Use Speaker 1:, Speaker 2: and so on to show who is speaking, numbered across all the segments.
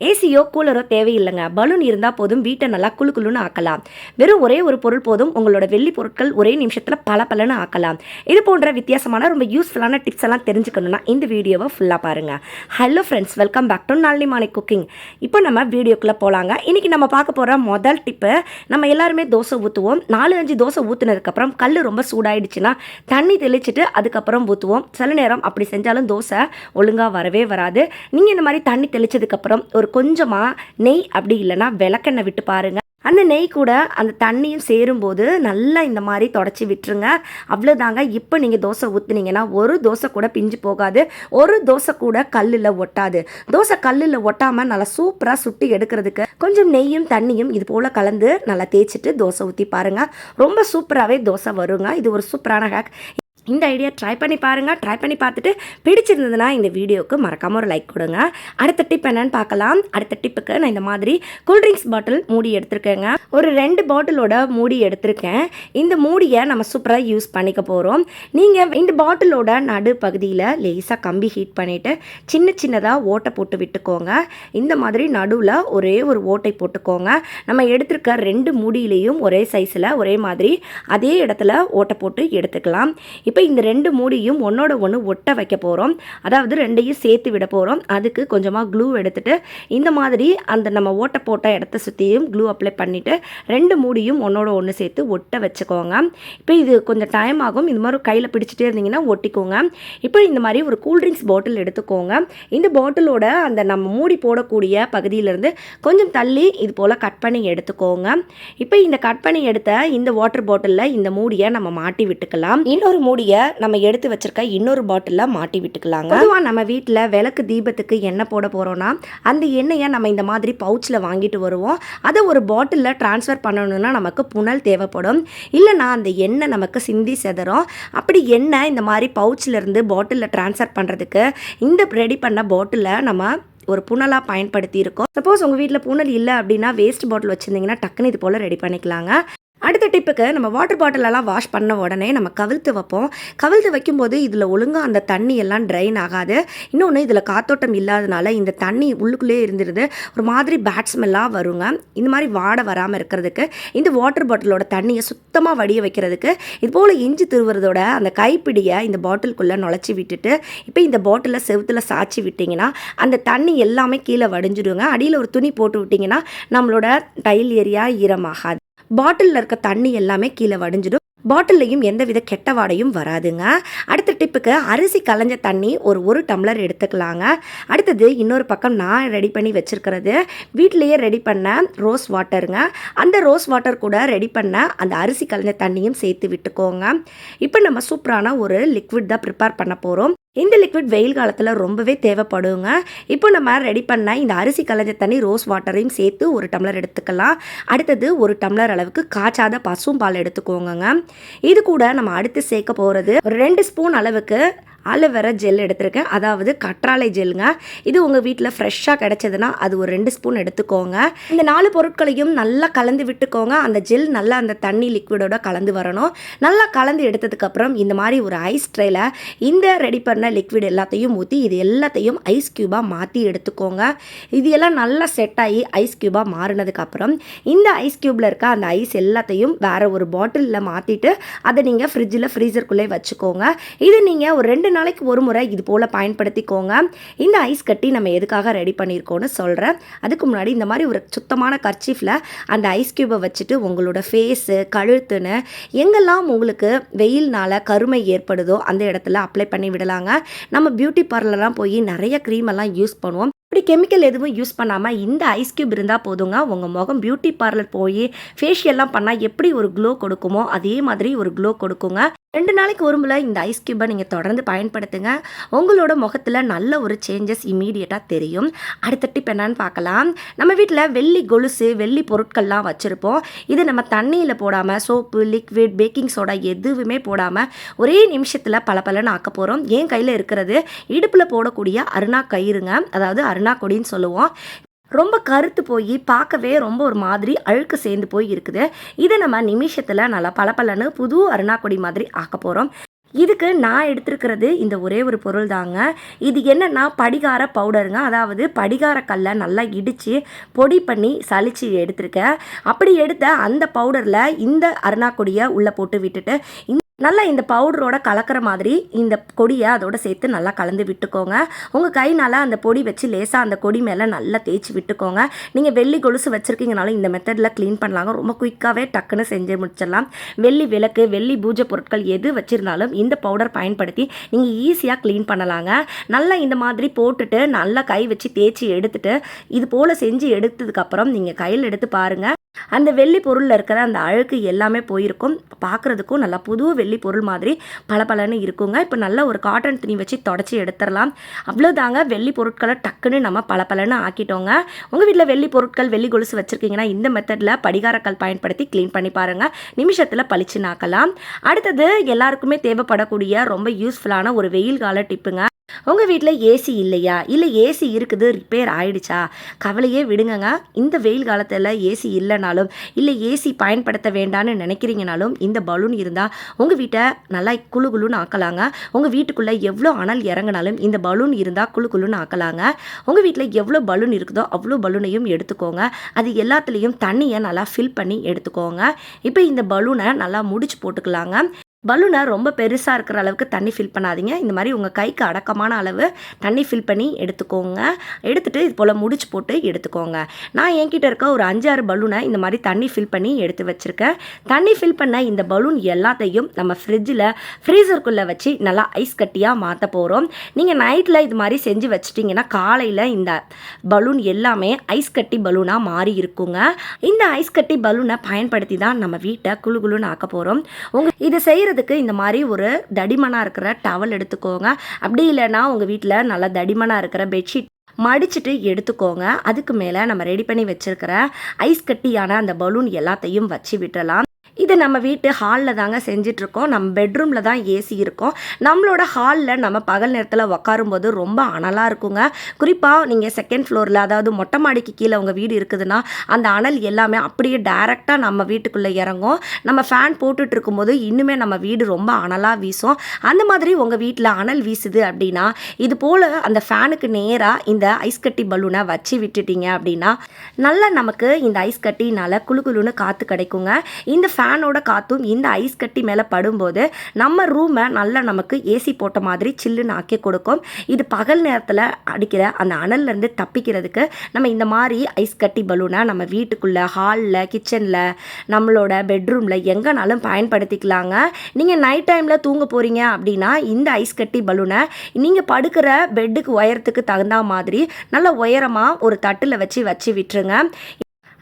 Speaker 1: ஏசியோ கூலரோ தேவையில்லைங்க. பலூன் இருந்தால் போதும் வீட்டை நல்லா குளு குளுன்னு ஆக்கலாம். வெறும் ஒரே ஒரு பொருள் போதும் உங்களோட வெள்ளி பொருட்கள் ஒரே நிமிஷத்தில் பல பலன்னு ஆக்கலாம். இது போன்ற வித்தியாசமான ரொம்ப யூஸ்ஃபுல்லான டிப்ஸ் எல்லாம் தெரிஞ்சுக்கணும்னா இந்த வீடியோவை ஃபுல்லாக பாருங்கள் hello friends welcome back to Nalini மாலை குக்கிங் இப்போ நம்ம வீடியோக்குள்ளே போகலாங்க இன்றைக்கி நம்ம பார்க்க போகிற முதல் டிப்பு நம்ம எல்லாருமே தோசை ஊற்றுவோம் நாலு அஞ்சு தோசை ஊற்றுனதுக்கப்புறம் கல் ரொம்ப சூடாயிடுச்சுன்னா தண்ணி தெளிச்சுட்டு அதுக்கப்புறம் ஊற்றுவோம் சில நேரம் அப்படி செஞ்சாலும் தோசை ஒழுங்காக வரவே வராது. நீங்கள் இந்த மாதிரி தண்ணி தெளிச்சதுக்கப்புறம் ஒரு கொஞ்சமாக நெய் அப்படி இல்லைன்னா விளக்கெண்ணெய் விட்டு பாருங்கள் அந்த நெய் கூட அந்த தண்ணியும் சேரும்போது நல்லா இந்த மாதிரி தொடச்சி விட்டுருங்க. அவ்வளோதாங்க இப்போ நீங்கள் தோசை ஊற்றுனீங்கன்னா ஒரு தோசை கூட பிஞ்சு போகாது. ஒரு தோசை கூட கல்லில் ஒட்டாது. தோசை கல்லில் ஒட்டாமல் நல்லா சூப்பராக சுட்டி எடுக்கிறதுக்கு கொஞ்சம் நெய்யும் தண்ணியும் இது போல் கலந்து நல்லா தேய்ச்சிட்டு தோசை ஊற்றி பாருங்கள் ரொம்ப சூப்பராகவே தோசை வருங்க. இது ஒரு சூப்பரான ஹேக் இந்த ஐடியா ட்ரை பண்ணி பாருங்கள் ட்ரை பண்ணி பார்த்துட்டு பிடிச்சிருந்ததுன்னா இந்த வீடியோவுக்கு மறக்காமல் ஒரு லைக் கொடுங்க. அடுத்த டிப் என்னன்னு பார்க்கலாம். அடுத்த டிப்புக்கு நான் இந்த மாதிரி கூல்ட்ரிங்க்ஸ் பாட்டில் மூடி எடுத்திருக்கேங்க. ஒரு ரெண்டு பாட்டிலோட மூடி எடுத்திருக்கேன். இந்த மூடியை நம்ம சூப்பராக யூஸ் பண்ணிக்க போகிறோம் நீங்கள் இந்த பாட்டிலோட நடு பகுதியில் லேசாக கம்பி ஹீட் பண்ணிவிட்டு சின்ன சின்னதாக ஓட்டை போட்டு விட்டுக்கோங்க. இந்த மாதிரி நடுவில் ஒரே ஒரு ஓட்டை போட்டுக்கோங்க. நம்ம எடுத்திருக்க ரெண்டு மூடியிலையும் ஒரே சைஸில் ஒரே மாதிரி அதே இடத்துல ஓட்டை போட்டு எடுத்துக்கலாம். இப்போ இப்போ இந்த ரெண்டு மூடியும் ஒன்றோட ஒன்று ஒட்ட வைக்க போகிறோம் அதாவது ரெண்டையும் சேர்த்து விட போகிறோம் அதுக்கு கொஞ்சமாக க்ளூ எடுத்துகிட்டு இந்த மாதிரி அந்த நம்ம ஓட்ட போட்ட இடத்த சுற்றியும் க்ளூ அப்ளை பண்ணிவிட்டு ரெண்டு மூடியும் ஒன்றோட ஒன்று சேர்த்து ஒட்ட வச்சுக்கோங்க. இப்போ இது கொஞ்சம் டைம் ஆகும். இந்த மாதிரி கையில் பிடிச்சிட்டே இருந்தீங்கன்னா ஒட்டிக்கோங்க. இப்போ இந்த மாதிரி ஒரு கூல்ட்ரிங்க்ஸ் பாட்டில் எடுத்துக்கோங்க. இந்த பாட்டிலோட அந்த நம்ம மூடி போடக்கூடிய பகுதியிலேருந்து கொஞ்சம் தள்ளி இது போல் கட் பண்ணி எடுத்துக்கோங்க. இப்போ இந்த கட் பண்ணி எடுத்த இந்த வாட்டர் பாட்டிலில் இந்த மூடியை நம்ம மாட்டி விட்டுக்கலாம். இன்னொரு மூடி மூடியை நம்ம எடுத்து வச்சிருக்க இன்னொரு பாட்டிலில் மாட்டி விட்டுக்கலாங்க. பொதுவாக நம்ம வீட்டில் விளக்கு தீபத்துக்கு எண்ணெய் போட போகிறோன்னா அந்த எண்ணெயை நம்ம இந்த மாதிரி பவுச்சில் வாங்கிட்டு வருவோம். அதை ஒரு பாட்டிலில் ட்ரான்ஸ்ஃபர் பண்ணணும்னா நமக்கு புனல் தேவைப்படும். இல்லைனா அந்த எண்ணெய் நமக்கு சிந்தி செதறும். அப்படி எண்ணெய் இந்த மாதிரி பவுச்சில் இருந்து பாட்டிலில் ட்ரான்ஸ்ஃபர் பண்ணுறதுக்கு இந்த ரெடி பண்ண பாட்டிலில் நம்ம ஒரு புனலாக பயன்படுத்தி இருக்கோம். சப்போஸ் உங்கள் வீட்டில் புனல் இல்லை அப்படின்னா வேஸ்ட் பாட்டில் வச்சுருந்தீங்கன்னா டக்குன்னு இது போல் ரெடி பண்ணிக்கலாங்க. அடுத்த டிப்புக்கு நம்ம வாட்டர் பாட்டிலெல்லாம் வாஷ் பண்ண உடனே நம்ம கவிழ்த்து வைப்போம். கவிழ்த்து வைக்கும்போது இதில் ஒழுங்காக அந்த தண்ணி எல்லாம் ட்ரைன் ஆகாது. இன்னொன்று இதில் காத்தோட்டம் இல்லாதனால இந்த தண்ணி உள்ளுக்குள்ளே இருந்துருது. ஒரு மாதிரி பேட் ஸ்மெல்லாக வருங்க. இந்த மாதிரி வாடை வராமல் இருக்கிறதுக்கு இந்த வாட்டர் பாட்டிலோட தண்ணியை சுத்தமாக வடிய வைக்கிறதுக்கு இது போல் இஞ்சி திருவுறதோட அந்த கைப்பிடியை இந்த பாட்டிலுக்குள்ளே நுழைச்சி விட்டுட்டு இப்போ இந்த பாட்டிலை செவுத்தில் சாய்ச்சி விட்டிங்கன்னா அந்த தண்ணி எல்லாமே கீழே வடிஞ்சிடுங்க. அடியில் ஒரு துணி போட்டு விட்டிங்கன்னா நம்மளோட டைல் ஏரியா ஈரமாகாது. பாட்டிலில் இருக்க தண்ணி எல்லாமே கீழே வடிஞ்சிடும். பாட்டில்லையும் எந்தவித கெட்ட வாடையும் வராதுங்க. அடுத்த டிப்புக்கு அரிசி கலைஞ்ச தண்ணி ஒரு ஒரு டம்ளர் எடுத்துக்கலாங்க. அடுத்தது இன்னொரு பக்கம் நான் ரெடி பண்ணி வச்சுருக்கிறது. வீட்டிலையே ரெடி பண்ண ரோஸ் வாட்டருங்க. அந்த ரோஸ் வாட்டர் கூட ரெடி பண்ண அந்த அரிசி கலைஞ்ச தண்ணியும் சேர்த்து விட்டுக்கோங்க. இப்போ நம்ம சூப்பரான ஒரு லிக்விட் தான் ப்ரிப்பேர் பண்ண போகிறோம் இந்த லிக்விட் வெயில் காலத்தில் ரொம்பவே தேவைப்படுங்க. இப்போ நம்ம ரெடி பண்ண இந்த அரிசி களைஞ்ச தண்ணி ரோஸ் வாட்டரையும் சேர்த்து ஒரு டம்ளர் எடுத்துக்கலாம். அடுத்தது ஒரு டம்ளர் அளவுக்கு காய்ச்சாத பசும் பால் எடுத்துக்கோங்க இது கூட நம்ம அடுத்து சேர்க்க போகிறது ஒரு ரெண்டு ஸ்பூன் அளவுக்கு ஆலோவேரா ஜெல் எடுத்திருக்கேன். அதாவது கற்றாழை ஜெல்லுங்க இது உங்கள் வீட்டில் ஃப்ரெஷ்ஷாக கிடச்சதுன்னா அது ஒரு ரெண்டு ஸ்பூன் எடுத்துக்கோங்க. இந்த நாலு பொருட்களையும் நல்லா கலந்து விட்டுக்கோங்க. அந்த ஜெல் நல்லா அந்த தண்ணி லிக்விடோட கலந்து வரணும். நல்லா கலந்து எடுத்ததுக்கப்புறம் இந்த மாதிரி ஒரு ஐஸ் ட்ரேல இந்த ரெடி பண்ண லிக்விட் எல்லாத்தையும் ஊற்றி இது எல்லாத்தையும் ஐஸ் க்யூபாக மாற்றி எடுத்துக்கோங்க. இது எல்லாம் நல்லா செட் ஆகி ஐஸ் க்யூபாக மாறினதுக்கப்புறம் இந்த ஐஸ் க்யூப்பில் இருக்க அந்த ஐஸ் எல்லாத்தையும் வேறு ஒரு பாட்டிலில் மாற்றிட்டு அதை நீங்கள் ஃப்ரிட்ஜில் ஃப்ரீசருக்குள்ளே வச்சுக்கோங்க. இது நீங்கள் ஒரு ரெண்டு நாளைக்கு ஒரு முறை இது போல் பயன்படுத்திக்கோங்க. இந்த ஐஸ் கட்டி நம்ம எதுக்காக ரெடி பண்ணியிருக்கோன்னு சொல்கிறேன் அதுக்கு முன்னாடி இந்த மாதிரி ஒரு சுத்தமான கர்ச்சீஃபில் அந்த ஐஸ் க்யூபை வச்சுட்டு உங்களோட ஃபேஸு கழுத்துன்னு எங்கெல்லாம் உங்களுக்கு வெயில்னால கருமை ஏற்படுதோ அந்த இடத்துல அப்ளை பண்ணி விடலாங்க. நம்ம பியூட்டி பார்லர்லாம் போய் நிறைய க்ரீம் எல்லாம் யூஸ் பண்ணுவோம். இப்படி கெமிக்கல் எதுவும் யூஸ் பண்ணாமல் இந்த ஐஸ் க்யூப் இருந்தால் போதுங்க. உங்கள் முகம் பியூட்டி பார்லர் போய் ஃபேஷியல்லாம் பண்ணால் எப்படி ஒரு க்ளோ கொடுக்குமோ அதே மாதிரி ஒரு க்ளோ கொடுக்குங்க. ரெண்டு நாளைக்கு ஒரு முறை இந்த ஐஸ் க்யூப்பை நீங்கள் தொடர்ந்து பயன்படுத்துங்க. உங்களோட முகத்தில் நல்ல ஒரு சேஞ்சஸ் இமீடியட்டாக தெரியும். அடுத்த டிப் என்னன்னு பார்க்கலாம். நம்ம வீட்டில் வெள்ளி கொலுசு வெள்ளி பொருட்கள்லாம் வச்சுருப்போம். இது நம்ம தண்ணியில் போடாமல் சோப்பு லிக்விட் பேக்கிங் சோடா எதுவுமே போடாமல் ஒரே நிமிஷத்தில் பல பலன்னு ஆக்க போகிறோம் என் கையில் இருக்கிறது இடுப்பில் போடக்கூடிய அருணா கயிறுங்க. அதாவது அருணா கொடின்னு சொல்லுவோம். ரொம்ப கருத்து போய் பார்க்கவே ரொம்ப ஒரு மாதிரி அழுக்கு சேர்ந்து போய் இருக்குது. இதை நம்ம நிமிஷத்தில் நல்லா பளபளன்னு புது அருணாக்கொடி மாதிரி ஆக்க போகிறோம் இதுக்கு நான் எடுத்திருக்கிறது இந்த ஒரே ஒரு பொருள் தாங்க. இது என்னென்னா படிகார பவுடருங்க. அதாவது படிகார கல்லை நல்லா இடித்து பொடி பண்ணி சளிச்சு எடுத்திருக்கேன். அப்படி எடுத்த அந்த பவுடரில் இந்த அருணாக்கொடியை உள்ளே போட்டு விட்டுட்டு இந்த நல்லா இந்த பவுடரோட கலக்கிற மாதிரி இந்த கொடியை அதோட சேர்த்து நல்லா கலந்து விட்டுக்கோங்க. உங்கள் கைனால் அந்த பொடி வச்சு லேசாக அந்த கொடி மேலே நல்லா தேய்ச்சி விட்டுக்கோங்க. நீங்கள் வெள்ளி கொலுசு வச்சுருக்கீங்கனாலும் இந்த மெத்தடில் க்ளீன் பண்ணலாங்க. ரொம்ப குயிக்காகவே டக்குன்னு செஞ்சு முடிச்சிடலாம். வெள்ளி விளக்கு வெள்ளி பூஜை பொருட்கள் எது வச்சுருந்தாலும் இந்த பவுடர் பயன்படுத்தி நீங்கள் ஈஸியாக க்ளீன் பண்ணலாங்க. நல்லா இந்த மாதிரி போட்டுட்டு நல்லா கை வச்சு தேய்ச்சி எடுத்துட்டு இது போல் செஞ்சு எடுத்ததுக்கப்புறம் நீங்கள் கையில் எடுத்து பாருங்கள் அந்த வெள்ளி பொருளில் இருக்கிற அந்த அழுக்கு எல்லாமே போயிருக்கும். பார்க்குறதுக்கும் நல்லா புது வெள்ளி பொருள் மாதிரி பளபளன்னு இருக்குங்க. இப்போ நல்ல ஒரு காட்டன் துணி வச்சு தொடச்சி எடுத்துடலாம் அவ்வளோதாங்க. வெள்ளி பொருட்களை டக்குன்னு நம்ம பளபளன்னு ஆக்கிட்டோங்க. உங்கள் வீட்டில் வெள்ளி பொருட்கள் வெள்ளி கொலுசு வச்சுருக்கீங்கன்னா இந்த மெத்தடில் படிகாரக்கல் பயன்படுத்தி க்ளீன் பண்ணி பாருங்கள் நிமிஷத்தில் பளிச்சு நாக்கலாம் அடுத்தது எல்லாருக்குமே தேவைப்படக்கூடிய ரொம்ப யூஸ்ஃபுல்லான ஒரு வெயில் கால டிப்புங்க உங்கள் வீட்டில் ஏசி இல்லையா? இல்லை ஏசி இருக்குது ரிப்பேர் ஆயிடுச்சா? கவலையே விடுங்கங்க. இந்த வெயில் காலத்தில் ஏசி இல்லைனாலும் இல்லை ஏசி பயன்படுத்த வேண்டாம்னு நினைக்கிறீங்கனாலும் இந்த பலூன் இருந்தால் உங்கள் வீட்டை நல்லா குழு குழுன்னு ஆக்கலாங்க. உங்கள் வீட்டுக்குள்ளே எவ்வளோ அனல் இறங்கினாலும் இந்த பலூன் இருந்தால் குழு குழுன்னு ஆக்கலாங்க. உங்கள் வீட்டில் எவ்வளோ பலூன் இருக்குதோ அவ்வளோ பலூனையும் எடுத்துக்கோங்க. அது எல்லாத்துலேயும் தண்ணியை நல்லா ஃபில் பண்ணி எடுத்துக்கோங்க. இப்போ இந்த பலூனை நல்லா முடிச்சு போட்டுக்கலாங்க. பலூனை ரொம்ப பெருசாக இருக்கிற அளவுக்கு தண்ணி ஃபில் பண்ணாதீங்க. இந்த மாதிரி உங்கள் கைக்கு அடக்கமான அளவு தண்ணி ஃபில் பண்ணி எடுத்துக்கோங்க. எடுத்துகிட்டு இது போல் முடிச்சு போட்டு எடுத்துக்கோங்க. நான் என்கிட்ட இருக்க ஒரு அஞ்சாறு பலூனை இந்த மாதிரி தண்ணி ஃபில் பண்ணி எடுத்து வச்சுருக்கேன். தண்ணி ஃபில் பண்ண இந்த பலூன் எல்லாத்தையும் நம்ம ஃப்ரிட்ஜில் ஃப்ரீசருக்குள்ளே வச்சு நல்லா ஐஸ் கட்டியாக மாற்ற போகிறோம் நீங்கள் நைட்டில் இது மாதிரி செஞ்சு வச்சிட்டிங்கன்னா காலையில் இந்த பலூன் எல்லாமே ஐஸ் கட்டி பலூனாக மாறி இருக்குங்க. இந்த ஐஸ் கட்டி பலூனை பயன்படுத்தி தான் நம்ம வீட்டை குழு குழுன்னு ஆக்க போகிறோம் உங்கள் இது செய்ய செய்கிறதுக்கு இந்த மாதிரி ஒரு தடிமனாக இருக்கிற டவல் எடுத்துக்கோங்க. அப்படி இல்லைன்னா உங்கள் வீட்டில் நல்லா தடிமனாக இருக்கிற பெட்ஷீட் மடிச்சுட்டு எடுத்துக்கோங்க. அதுக்கு மேலே நம்ம ரெடி பண்ணி வச்சுருக்கிற ஐஸ் கட்டியான அந்த பலூன் எல்லாத்தையும் வச்சு விட்டுறலாம். இது நம்ம வீட்டு ஹாலில் தாங்க செஞ்சிட்ருக்கோம் நம்ம பெட்ரூமில் தான் ஏசி இருக்கும். நம்மளோட ஹாலில் நம்ம பகல் நேரத்தில் உட்காரும்போது ரொம்ப அனலாக இருக்குங்க. குறிப்பாக நீங்கள் செகண்ட் ஃப்ளோரில் அதாவது மொட்டை மாடிக்கு கீழே உங்கள் வீடு இருக்குதுன்னா அந்த அனல் எல்லாமே அப்படியே டைரெக்டாக நம்ம வீட்டுக்குள்ளே இறங்கும். நம்ம ஃபேன் போட்டுட்டு இருக்கும்போது இன்னுமே நம்ம வீடு ரொம்ப அனலாக வீசும். அந்த மாதிரி உங்கள் வீட்டில் அனல் வீசுது அப்படின்னா இது போல் அந்த ஃபேனுக்கு நேராக இந்த ஐஸ் கட்டி பலூனை வச்சு விட்டுட்டீங்க அப்படின்னா நல்லா நமக்கு இந்த ஐஸ் கட்டினால் குழு குழுன்னு காற்று கிடைக்குங்க. இந்த ஃபேன் ஃபேனோட காற்றும் இந்த ஐஸ் கட்டி மேலே படும்போது நம்ம ரூமை நல்லா நமக்கு ஏசி போட்ட மாதிரி சில்லுன்னு ஆக்கி கொடுக்கும். இது பகல் நேரத்தில் அடிக்கிற அந்த அனல்லேருந்து தப்பிக்கிறதுக்கு நம்ம இந்த மாதிரி ஐஸ் கட்டி பலூனை நம்ம வீட்டுக்குள்ளே ஹாலில் கிச்சனில் நம்மளோட பெட்ரூமில் எங்கேனாலும் பயன்படுத்திக்கலாங்க. நீங்கள் நைட் டைமில் தூங்க போகிறீங்க அப்படின்னா இந்த ஐஸ் கட்டி பலூனை நீங்கள் படுக்கிற பெட்டுக்கு உயரத்துக்கு தகுந்த மாதிரி நல்ல உயரமாக ஒரு தட்டில் வச்சு வச்சு விட்டுருங்க.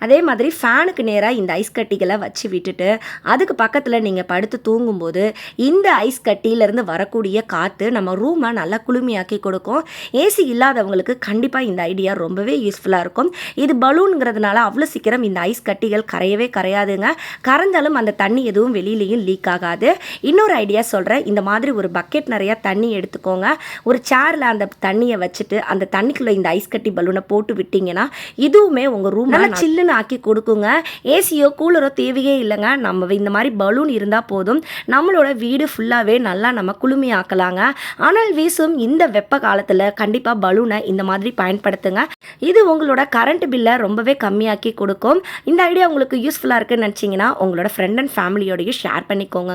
Speaker 1: அதே மாதிரி ஃபேனுக்கு நேராக இந்த ஐஸ் கட்டிகளை வச்சு விட்டுட்டு அதுக்கு பக்கத்தில் நீங்கள் படுத்து தூங்கும்போது இந்த ஐஸ் கட்டியிலேருந்து வரக்கூடிய காற்று நம்ம ரூமை நல்லா குளுமையாக்கி கொடுக்கும். ஏசி இல்லாதவங்களுக்கு கண்டிப்பாக இந்த ஐடியா ரொம்பவே யூஸ்ஃபுல்லாக இருக்கும். இது பலூனுங்கிறதுனால அவ்வளோ சீக்கிரம் இந்த ஐஸ் கட்டிகள் கரையவே கரையாதுங்க. கரைஞ்சாலும் அந்த தண்ணி எதுவும் வெளியிலையும் லீக் ஆகாது. இன்னொரு ஐடியா சொல்கிறேன் இந்த மாதிரி ஒரு பக்கெட் நிறையா தண்ணி எடுத்துக்கோங்க. ஒரு சேரில் அந்த தண்ணியை வச்சுட்டு அந்த தண்ணிக்குள்ளே இந்த ஐஸ் கட்டி பலூனை போட்டு விட்டிங்கன்னா இதுவுமே உங்கள் ரூம் நல்லா சில்லுன்னு ஆக்கி கொடுக்குங்க. ஏசியோ கூலரோ தேவையே இல்லைங்க. நம்ம இந்த மாதிரி பலூன் இருந்தால் போதும். நம்மளோட வீடு ஃபுல்லாகவே நல்லா நம்ம குளுமையாக்கலாங்க. ஆனால் வீசும் இந்த வெப்ப காலத்தில் கண்டிப்பாக பலூனை இந்த மாதிரி பயன்படுத்துங்க. இது உங்களோட கரண்ட் பில்லை ரொம்பவே கம்மியாக்கி கொடுக்கும். இந்த ஐடியா உங்களுக்கு யூஸ்ஃபுல்லாக இருக்குன்னு நினச்சிங்கன்னா உங்களோட ஃப்ரெண்ட் அண்ட் ஃபேமிலியோடையும் ஷேர் பண்ணிக்கோங்க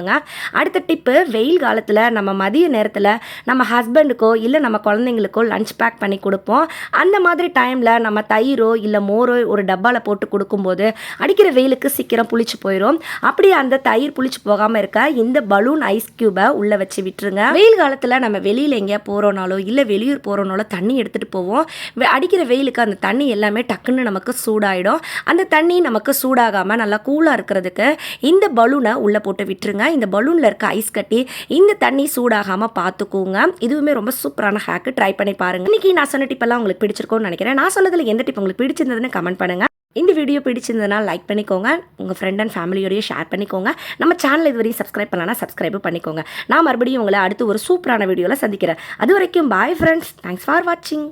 Speaker 1: அடுத்த டிப்பு வெயில் காலத்தில் நம்ம மதிய நேரத்தில் நம்ம ஹஸ்பண்டுக்கோ இல்லை நம்ம குழந்தைங்களுக்கோ லஞ்ச் பேக் பண்ணி கொடுப்போம். அந்த மாதிரி டைமில் நம்ம தயிரோ இல்லை மோரோ ஒரு டப்பாவில் போட்டு கொடுக்கும்போது அடிக்கிற வெயிலுக்கு சீக்கிரம் புளிச்சு போயிடும் அப்படியே அந்த தயிர் புளிச்சு போகாமல் இருக்க இந்த பலூன் ஐஸ் கியூபை உள்ளே வச்சு விட்டுருங்க. வெயில் காலத்தில் நம்ம வெளியில் எங்கேயா போகிறோனாலோ இல்லை வெளியூர் போகிறோனாலோ தண்ணி எடுத்துகிட்டு போவோம். அடிக்கிற வெயிலுக்கு அந்த தண்ணி எல்லாமே டக்குன்னு நமக்கு சூடாயிடும். அந்த தண்ணி நமக்கு சூடாகாமல் நல்லா கூலாக இருக்கிறதுக்கு இந்த பலூனை உள்ளே போட்டு விட்டுருங்க. இந்த பலூனில் இருக்க ஐஸ் கட்டி இந்த தண்ணி சூடாகாமல் பார்த்துக்கோங்க இதுவுமே ரொம்ப சூப்பரான ஹேக்கு ட்ரை பண்ணி பாருங்க. இன்னைக்கு நான் சொன்ன டிப்பெல்லாம் உங்களுக்கு பிடிச்சிருக்கோன்னு நினைக்கிறேன். நான் சொன்னதில் எந்த டிப் உங்களுக்கு பிடிச்சிருந்ததுன்னு கமெண்ட் பண்ணுங்க. இந்த வீடியோ பிடிச்சிருந்ததுனா லைக் பண்ணிக்கோங்க. உங்கள் ஃப்ரெண்ட் அண்ட் ஃபேமிலியோடய ஷேர் பண்ணிக்கோங்க. நம்ம சேனல் இதுவரையும் சப்ஸ்கிரைப் பண்ணலாம் சப்ஸ்கிரைப் பண்ணிக்கோங்க. நான் மறுபடியும் உங்களை அடுத்து ஒரு சூப்பரான வீடியோவில் சந்திக்கிறேன். அது வரைக்கும் பாய் ஃப்ரெண்ட்ஸ் தேங்க்ஸ் ஃபார் வாட்சிங்